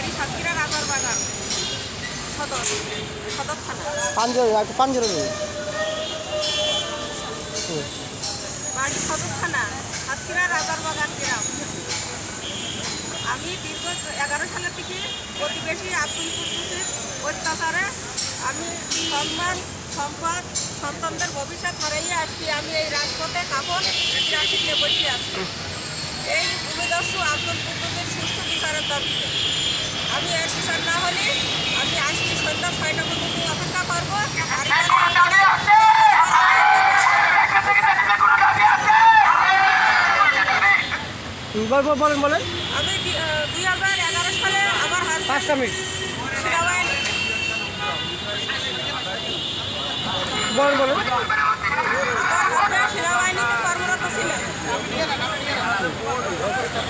বাড়ি সাতক্ষীরা রাজার বাগান। সদর সদর থানা। পাঞ্জরে পাঞ্জরে বাড়ি সদর থানা সাতক্ষীরা রাজার বাগান গ্রাম। আমি দীর্ঘ এগারো সালের থেকে প্রতিবেশী আব্দুল কুদ্দুসের অত্যাচারে আমি সম্মান সম্পদ সন্তানদের ভবিষ্যৎ হারাইয়ে আজকে আমি এই রাজপথে কাপড় নিয়ে বসে আছি। এই ভূমিদস্যু আব্দুল কুদ্দুসের সুষ্ঠু বিচারের দাবিতে। আমি এর বিচার না হলে আমি আজকে সন্ধ্যা ছয়টা পর্যন্ত অপেক্ষা করব। বল- বলেন বলেন। আমি দুই হাজার এগারো সালে আমার হাজব্যান্ড পাঁচটা মিনিট। বলেন বলেন আপনারা সেনাবাহিনীতে কর্মরত ছিলেন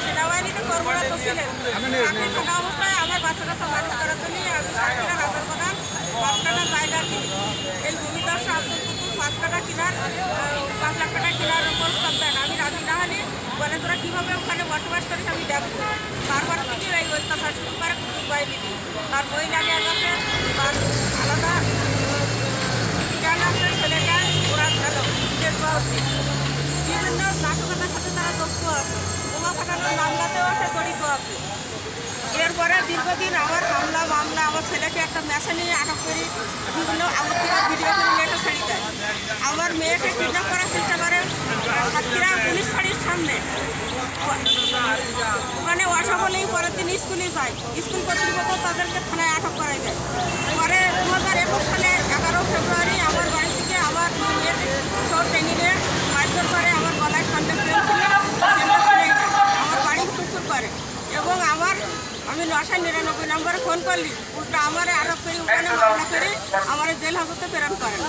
সেনাবাহিনীতে কর্মরত ছিলেন চাকরি থাকা অবস্থায় আমার বাচ্চা কাচ্চা মানুষ করার জন্যই রাজার প্রধান পাঁচ কাটা জায়গা কিনি এই ভূমিদর্শ কুকুর পাঁচ কাটা কেনার পাঁচ লাখ টাকা কেনার উপর দেন আমি রাজি না হলে বলে তোরা কীভাবে ওখানে বসবাস করিস আমি দেখব তারপর থেকে এই অত্যাচার শুরু করে কুকুর বাইরে তার লাগে কাছে তার আলাদা ছেলেকে একটা মেশা নিয়ে আটক করি। বিভিন্ন আমার ভিডিও করে মেয়েটা ছেড়ে দেয় আমার মেয়েকে কিডন্যাপ করার চেষ্টা করে সাতক্ষীরা পুলিশ ফাঁড়ির সামনে ওখানে অসফলেই পরের দিন স্কুলে যায়। স্কুল কর্তৃপক্ষ তাদেরকে থানায় আটক করাই দেয়। পরে দু হাজার একুশ সালে এগারো ফেব্রুয়ারি আমার বাড়ি থেকে আমার দুই মেয়েকে সব ট্রেনিংয়ে মারধর করে আমার গলায় ঠান্ডা সেল ছিল সেলটা ছিঁড়ে দেয়। আমার বাড়ি ফুসুর করে এবং আমার আমি নিরানব্বই নম্বরে ফোন করলি উল্টা আমার আরোপ করে ওখানে মামলা করে আমার জেল হাজতে প্রেরণ করেন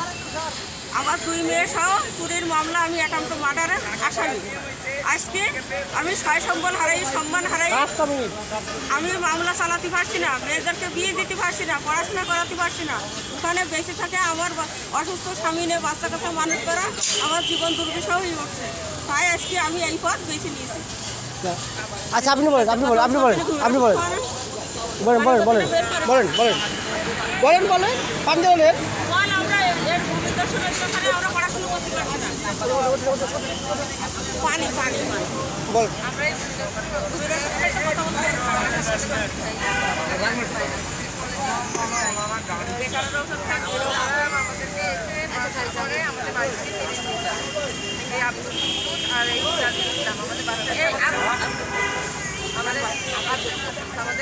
আমার দুই মেয়ে সহ চুরির মামলা আমি একান্ত মার্ডারের আসামি। আজকে আমি ছয় সম্বল হারাই সম্মান হারাই। আমি মামলা চালাতে পারছি না মেয়েদেরকে বিয়ে দিতে পারছি না পড়াশোনা করাতে পারছি না। ওখানে বেঁচে থাকে আমার অসুস্থ স্বামী নিয়ে বাচ্চা কাচ্চা মানুষ করা আমার জীবন দুর্বিষহ হয়ে উঠছে। তাই আজকে আমি এই পথ বেছে নিয়েছি। আচ্ছা আপনি বলেন আপনি বলেন আপনি বলেন আপনি বলেন। বলেন বলেন বলেন। বলেন বলেন বলেন। বলেন পাঞ্জা বলেন বল আমাদের বাড়িতে।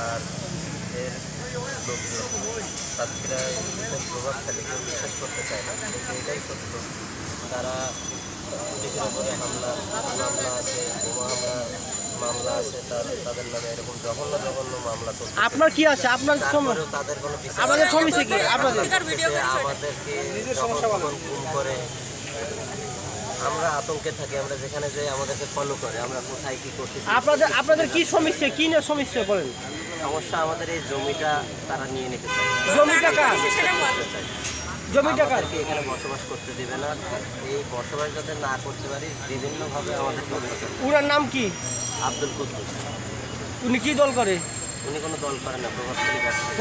আর এর লোকজন প্রভাবশালী কেউ বিশ্বাস করতে চায় না কিন্তু এটাই সত্য তারা পুলিশের ওপরে হামলা মামলা আছে বোমা হামলা মামলা আছে তাদের নামে এরকম জঘন্য জঘন্য মামলা চলছে আপনার কি আছে? আপনার তাদের কোনো আপনাদের সমস্যা কি? আপনাদের? করে আমাদেরকে করে আমরা আতঙ্কে থাকি আমরা যেখানে যাই আমাদেরকে ফলো করে আমরা কোথায় কি করতেছি আপনাদের আপনাদের কি সমস্যা? কি না সমস্যা বলেন? সমস্যা আমাদের এই জমিটা তারা নিয়ে নিতে চায়। জমি টাকা সেটা বল জমি টাকা আমাদেরকে এখানে বসবাস করতে দিবে না। এই বসবাস যাতে না করতে পারি বিভিন্নভাবে করে। উনার নাম কি? আব্দুল কুদ্দুস। উনি কি দল করে? উনি কোনো দল করে না প্রভাবশালী রক্ত